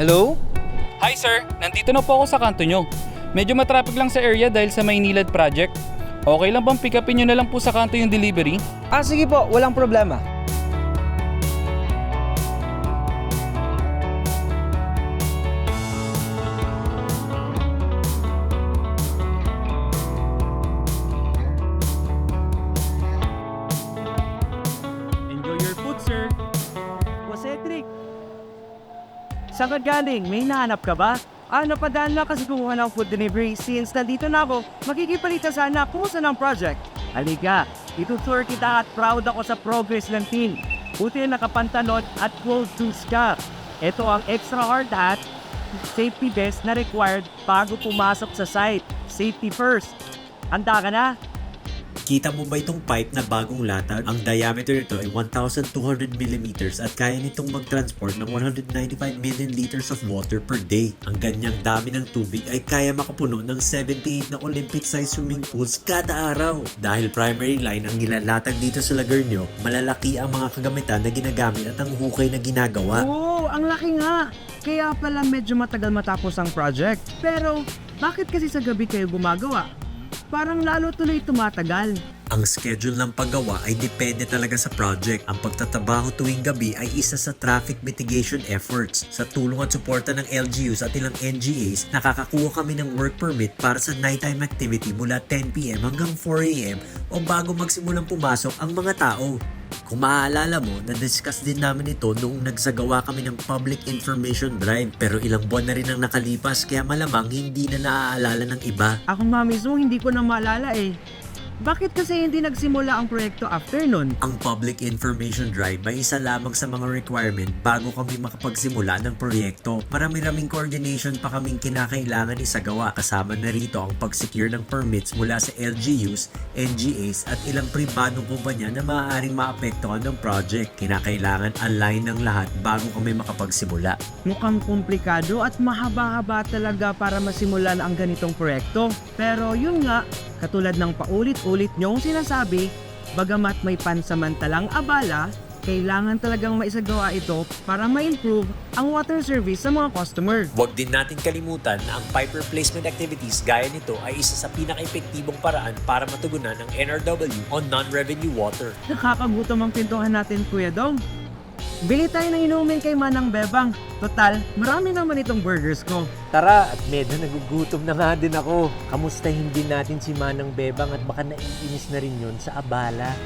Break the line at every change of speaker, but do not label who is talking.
Hello?
Hi sir, nandito na po ako sa kanto nyo. Medyo matraffic lang sa area dahil sa Maynilad project. Okay lang bang pick upin nyo na lang po sa kanto yung delivery?
Ah, sige po, walang problema.
Saan ka galing? May nahanap ka ba? Ah, napadaan lang kasi kumuha ng food delivery. Since nandito na ako, makikipalita sana kumusta ng project. Halika, itutour kita at proud ako sa progress ng team. Buti nakapantalon at closed shoes ka. Ito ang extra hard hat, safety vest na required bago pumasok sa site. Safety first. Handa ka na?
Kita mo ba itong pipe na bagong latag? Ang diameter nito ay 1,200mm at kaya nitong mag-transport ng 195 million liters of water per day. Ang ganyang dami ng tubig ay kaya makapuno ng 78 na Olympic-sized swimming pools kada araw. Dahil primary line ang nilalatag dito sa Lagernyo, malalaki ang mga kagamitan na ginagamit at ang hukay na ginagawa.
Oo, ang laki nga. Kaya pala medyo matagal matapos ang project. Pero, bakit kasi sa gabi kayo gumagawa? Parang lalo tuloy tumatagal.
Ang schedule ng paggawa ay depende talaga sa project. Ang pagtatrabaho tuwing gabi ay isa sa traffic mitigation efforts. Sa tulong at suporta ng LGUs at ilang NGAs, nakakakuha kami ng work permit para sa nighttime activity mula 10pm hanggang 4am o bago magsimulang pumasok ang mga tao. Kung maaalala mo, na-discuss din namin ito noong nagsagawa kami ng public information drive pero ilang buwan na rin ang nakalipas kaya malamang hindi na naaalala ng iba.
Ako nga mismo hindi ko na maalala eh. Bakit kasi hindi nagsimula ang proyekto after nun?
Ang Public Information Drive ay isa lamang sa mga requirement bago kami makapagsimula ng proyekto. Marami-raming coordination pa kaming kinakailangan isagawa kasama na rito ang pag-secure ng permits mula sa LGUs, NGAs at ilang pribadong kumpanya na maaaring maapektuhan ng project. Kinakailangan align ng lahat bago kami makapagsimula.
Mukhang komplikado at mahaba-haba talaga para masimulan ang ganitong proyekto. Pero yun nga, katulad ng paulit-ulit niyong sinasabi, bagamat may pansamantalang abala, kailangan talagang maisagawa ito para ma-improve ang water service sa mga customer.
Huwag din natin kalimutan na ang pipe replacement activities gaya nito ay isa sa pinaka-epektibong paraan para matugunan ang NRW on non-revenue water.
Nakakagutom ang pintuhan natin, Kuya Dong. Bili tayo ng inumin kay Manang Bebang. Total, marami naman itong burgers ko.
Tara, at medyo nagugutom na nga din ako. Kamustahin din natin si Manang Bebang at baka naiinis na rin yun sa abala.